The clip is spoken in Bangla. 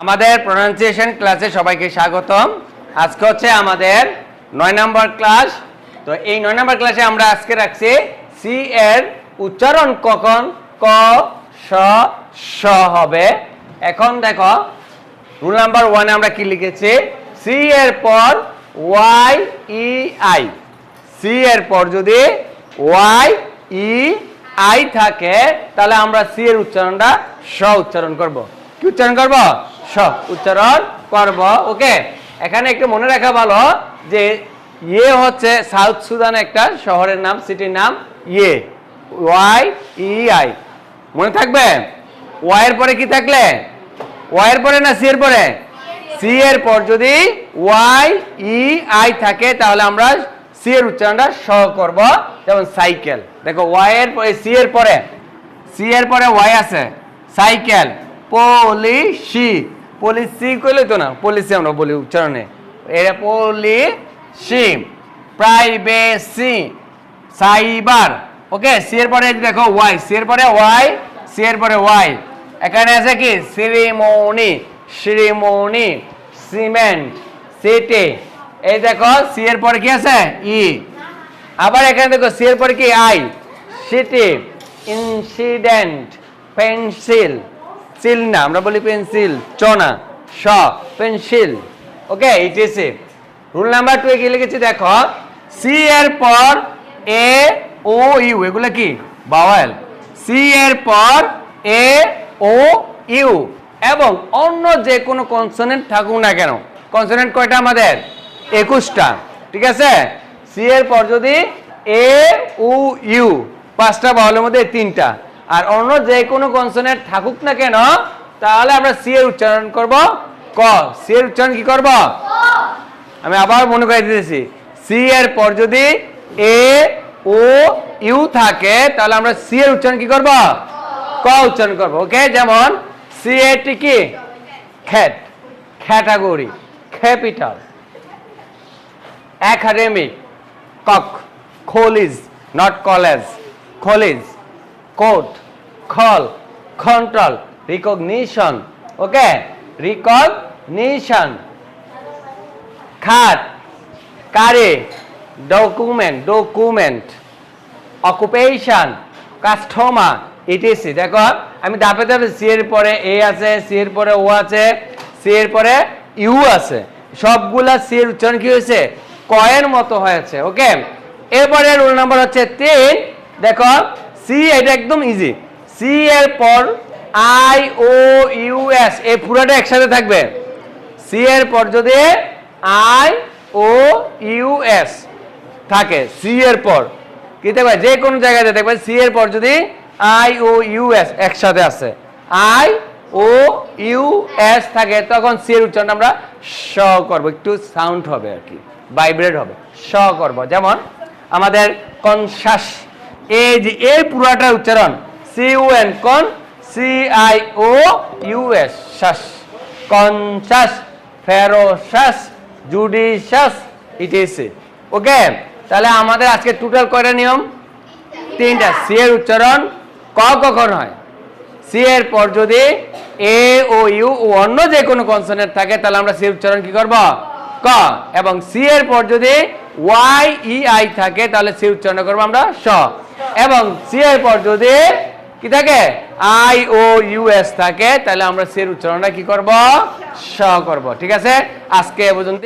আমাদের প্রনাউন্সিয়েশন ক্লাসে সবাইকে স্বাগতম। আজকে হচ্ছে আমাদের নয় নম্বর ক্লাস তো এই নয় নম্বর ক্লাসে আমরা আজকে রাখছি সি এর উচ্চারণ কখন? ক, স স হবে। এখন দেখো রুল নাম্বার ওয়ানে আমরা কি লিখেছি? সি এর পর ওয়াই ই আই। সি এর পর যদি ওয়াই ই আই থাকে, তাহলে আমরা সি এর উচ্চারণটা স উচ্চারণ করব। কি উচ্চারণ করব? উচ্চারণ করব, ওকে? এখানে একটু মনে রাখা ভালো যে ইয়ে হচ্ছে সাউথ সুদান একটা শহরের নাম, সিটির নাম ইয়ে ওয়াই ই আই মনে থাকবে? ওয়াই এর পরে কি থাকলে? ওয়াই এর পরে না সি এর পরে? সি এর পর যদি ওয়াই ই আই থাকে, তাহলে আমরা সি এর উচ্চারণটা স করব, যেমন সাইকেল। দেখো, ওয়াই এর সি এর পরে, সি এর পরে ওয়াই আছে। সাইকেল পলিসি পলিসি কইলে তো না, পলিসি আমরা বলি উচ্চারণে। এটা policy privacy cyber okay C এর পরে দেখো ওয়াই সি এর পরে ওয়াই সি এর পরে ওয়াই এখানে আছে কি? সিরিমনি সিরিমনি সিমেন্ট সিটি এই দেখো সি এর পরে কি আছে? ই আবার এখানে দেখো সি এর পরে কি? আই সিটি ইনসিডেন্ট পেন্সিল সিল না, আমরা বলি পেন্সিল চ না, স pencil okay etc rule number two কি লিখেছি দেখো সি এর পর এ ও ইউ এগুলো কি? বাওয়াল সি এর পর এ ও ইউ এবং অন্য যে কোনো কনসোনেন্ট থাকুক না কেন কনসোনেন্ট কয়টা আমাদের? একুশটা, ঠিক আছে? সি এর পর যদি এ ও ইউ পাঁচটা বাউলের মধ্যে তিনটা আর অন্য যে কোনো কনসোনেন্ট থাকুক না কেন, তাহলে আমরা সি এর উচ্চারণ করব ক। সি এর উচ্চারণ কি করব? আমি আবার মনে করে দিতেছি। সি এর পর যদি এ ও ইউ থাকে, তাহলে আমরা সি এর উচ্চারণ কি করব? ক উচ্চারণ করব। ওকে যেমন সি এটি কি? Cat category capital. Academic. Cock. College not college. College court খল control recognition okay recognition cat কারে document document occupation customer etc দেখো, আমি ধাপে ধাপে সি এর পরে এ আছে সি এর পরে ও আছে সি এর পরে ইউ আছে। সবগুলা সি এর উচ্চারণ কি হয়েছে? কয়ের মতো হয়েছে ওকে এরপরে রোল নাম্বার হচ্ছে তিন। দেখো সি, এটা একদম ইজি সি এর পর আই, ও, ইউ, এস এই পুরোটা একসাথে থাকবে। সি এর পর যদি আই, ও, ইউ, এস থাকে, সি এর পর। কি দেখবে যে কোনো জায়গায় দেখবে সি এর পর যদি আই, ও, ইউ, এস একসাথে আছে আই, ও, ইউ, এস থাকে, তখন সি এর উচ্চারণ আমরা স করব। একটু সাউন্ড হবে আর কি ভাইব্রেট হবে। স করব। যেমন আমাদের কনসাস এই যে, এই পুরাটার উচ্চারণ সি এন কন? C I O U S শ্বাস। Conscious, ferocious, judicious etc okay তাহলে আমাদের আজকে টোটাল কয়টা নিয়ম? তিনটা। সি এর উচ্চারণ ক কখন হয়? সি এর পর যদি এ ও ইউ ও অন্য যে কোনো কনসোনেন্ট থাকে, তাহলে আমরা সি উচ্চারণ কি করব? ক। এবং সি এর পর যদি ওয়াই ই আই থাকে, তাহলে সি উচ্চারণ করব আমরা স। এবং সি এর পর যদি কি থাকে? আই ও ইউএস থাকে, তাহলে আমরা সি এর উচ্চারণটা কি করব? স করব, ঠিক আছে? আজকে পর্যন্ত